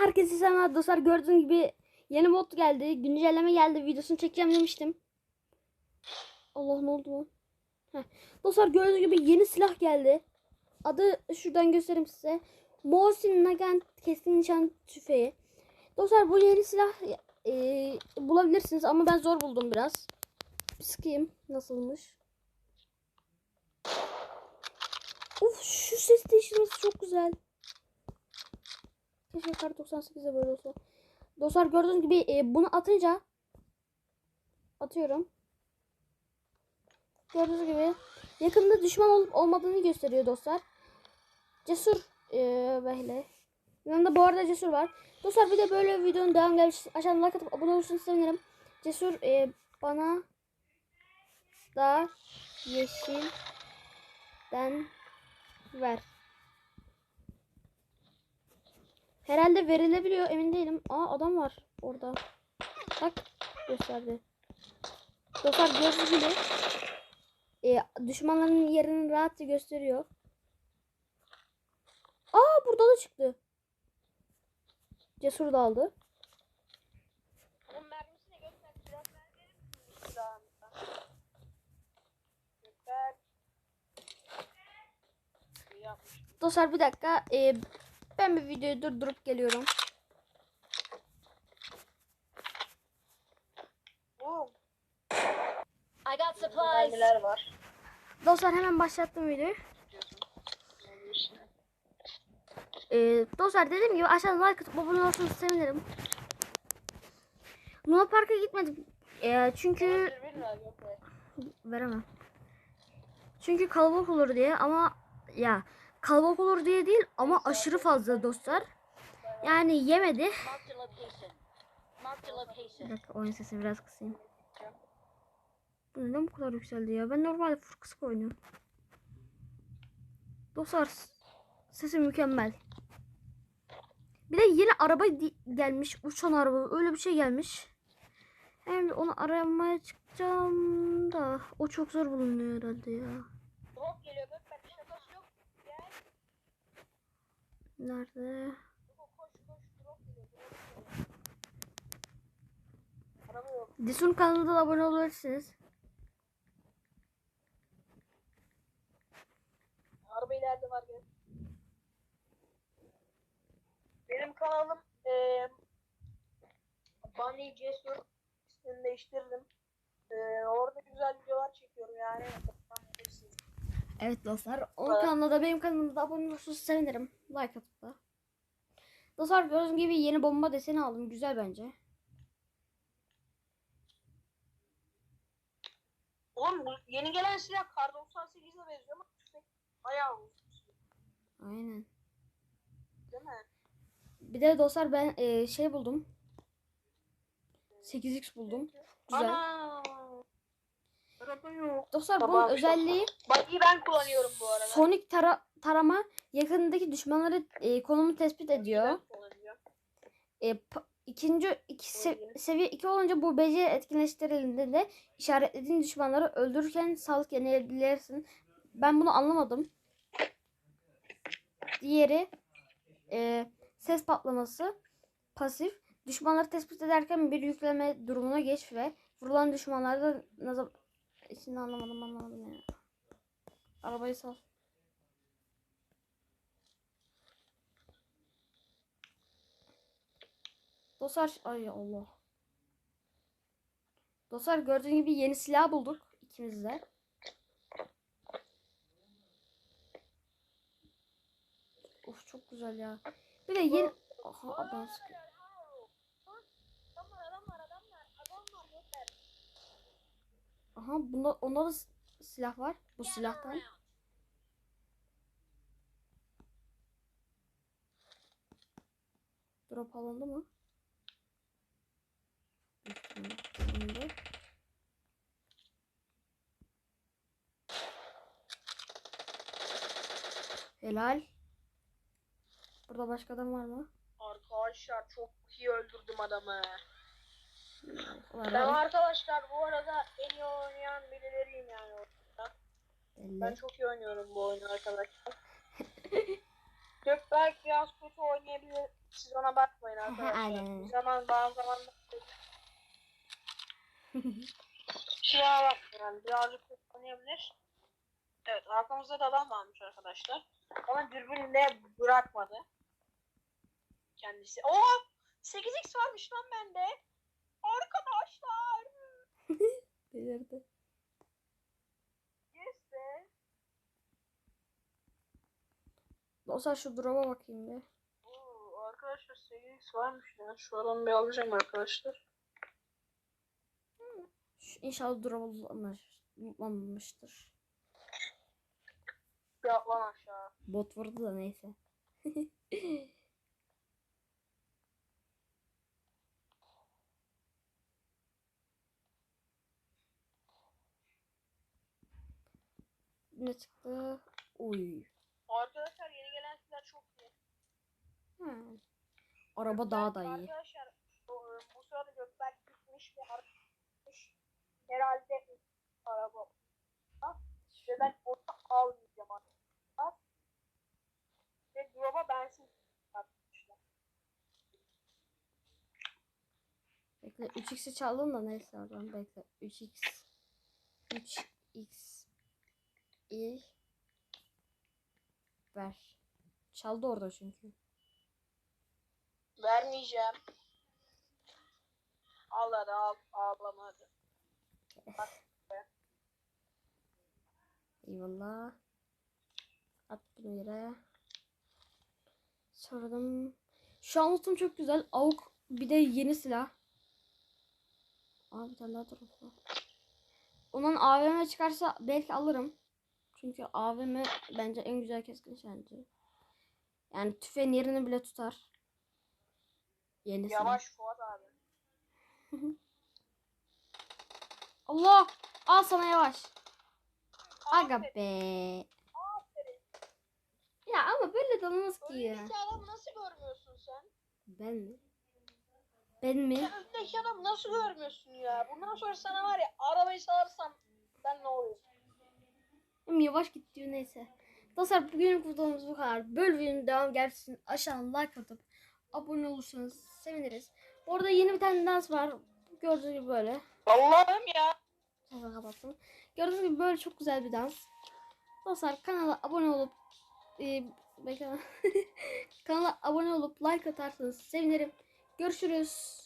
Herkese selamlar dostlar. Gördüğünüz gibi yeni mod geldi. Güncelleme geldi. Videosunu çekeceğim demiştim. Allah ne oldu lan? Heh. Dostlar gördüğünüz gibi yeni silah geldi. Adı şuradan göstereyim size. Mosin Nagant keskin nişan tüfeği. Dostlar bu yeni silah e, bulabilirsiniz ama ben zor buldum biraz. Bir sıkayım. Nasılmış? Uf şu ses değiştirmesi çok güzel. Keşke kar 98'de böyle olsa. Dostlar gördüğünüz gibi e, bunu atınca atıyorum. Gördüğünüz gibi yakında düşman olup olmadığını gösteriyor dostlar. Cesur e, böyle. Yanında bu arada Cesur var. Dostlar bir de böyle videonun devam gelmesi aşağıdan like atıp abone olursanız sevinirim. Cesur e, bana da yeşilden ver. Herhalde verilebiliyor emin değilim. Aa adam var orada. Bak gösterdi. Dostlar gördüğünüz gibi e, düşmanların yerini rahatça gösteriyor. Aa burada da çıktı. Cesur da aldı. Dostlar bir dakika. e, ben bir videoyu durdurup geliyorum. I got supplies. mermiler var. Dostlar hemen başlattım videoyu. Diyorsun. E, dostlar dediğim gibi aşağıdan like atıp abone olursanız sevinirim. Luna Park'a gitmedim. E, çünkü veremem. Çünkü kalabalık olur diye ama ya kalabalık olur diye değil ama aşırı fazla dostlar. Yani yemedi. Bir dakika oyun sesini biraz kısayım. Bu neden bu kadar yükseldi ya? Ben normalde full kısık oynuyorum. Dostlar sesi mükemmel. Bir de yeni araba gelmiş. Uçan araba. Öyle bir şey gelmiş. Hem onu aramaya çıkacağım da o çok zor bulunuyor herhalde ya. Drop geliyor göster. Şakası yok. Gel. Nerede? Koş koş koş. Drop geliyor. Drop geliyor. Araba yok. Disun kanalına da abone olabilirsiniz. Araba ileride var gel. Benim kanalım eee Bunny Cesur ismini değiştirdim. Eee orada güzel videolar çekiyorum yani. Evet dostlar. Onun Evet. kanalına da benim kanalıma da abone olursanız sevinirim. Like atıp da. Dostlar gördüğünüz gibi yeni bomba deseni aldım. Güzel bence. Oğlum bu yeni gelen silah Kar 98'e benziyor ama bayağı uzun Aynen. değil mi? Bir de dostlar ben e, şey buldum. 8x buldum. Güzel. Ana! Araba yok. Dostlar bunun çok özelliği Buggy'i ben kullanıyorum bu arada. sonik tara- tarama yakındaki düşmanları e, konumu tespit ediyor. Ben kullanıyorum. E, pa- ikinci iki se- seviye 2 olunca bu beceri etkinleştirildiğinde de işaretlediğin düşmanları öldürürken sağlık yenileyebilirsin. Ben bunu anlamadım. Diğeri e, ses patlaması pasif. Düşmanları tespit ederken bir yükleme durumuna geç ve vurulan düşmanlarda ne içinde anlamadım anlamadım ya. Arabayı sal. Dostlar ay Allah. Dostlar gördüğünüz gibi yeni silah bulduk ikimiz de. Of çok güzel ya. Bir de yeni Aha adam sıkıyor. Adam var adam var adam var adam var yeter. Aha bunda onda da silah var. Bu silahtan. Drop alındı mı? Alındı. Helal. Burada başka adam var mı? Arkadaşlar çok iyi öldürdüm adamı. Ben arkadaşlar bu arada en iyi oynayan birileriyim yani. orada. Ben çok iyi oynuyorum bu oyunu arkadaşlar. Gökberk biraz kötü oynayabilir. Siz ona bakmayın arkadaşlar. Aynen. Bir zaman bazı zaman Şuna bakmayın yani birazcık kötü oynayabilir. Evet arkamızda da adam varmış arkadaşlar. Ama dürbünle bırakmadı. Kendisi. Oo! 8x varmış lan bende. Delirdi. Be. Dostlar şu drop'a bakayım bir. Oo, arkadaşlar 8x varmış ya. Şu adamı bir alacağım arkadaşlar. Şu, inşallah drop bulunmamış- bulunmamıştır. Yat lan aşağı. Bot vurdu da neyse. ne çıktı? Uy. Arkadaşlar yeni gelen silah çok iyi. Ha. Araba daha da iyi. Arkadaşlar bu, sırada Gökberk gitmiş ve aramış. Herhalde araba. Ve ben onu almayacağım arkadaşlar. Ve drop'a bensin atmışlar. Bekle 3x'i çaldım da neyse oradan bekle. 3x 3x i ver. Çaldı orada çünkü. Vermeyeceğim. Al hadi al. Ağlama hadi. Eyvallah. At bunu yere. Sordum. Şu an çok güzel. Avuk bir de yeni silah. Aa bir tane daha var. Onun AVM çıkarsa belki alırım. Çünkü AVM bence en güzel keskin nişancı. Yani tüfeğin yerini bile tutar. Yeni silah. Yavaş Fuat abi. Allah! Al sana yavaş. Aga Aferin, be. aferin. Ya ama böyle de olmaz ki ya. Önündeki adamı nasıl görmüyorsun sen? Ben mi? Ben mi? Sen önündeki nasıl görmüyorsun ya? Bundan sonra sana var ya arabayı salarsam ben ne oluyor? Hem yavaş git diyor neyse. Dostlar bugünlük videomuz bu kadar. Videonun devam gelsin. Aşağıdan like atıp abone olursanız seviniriz. Orada yeni bir tane dans var. Gördüğünüz gibi böyle. Allah'ım ya. Sonra kapattım. Gördüğünüz gibi böyle çok güzel bir dans. Dostlar kanala abone olup e, kanala abone olup like atarsanız sevinirim. Görüşürüz.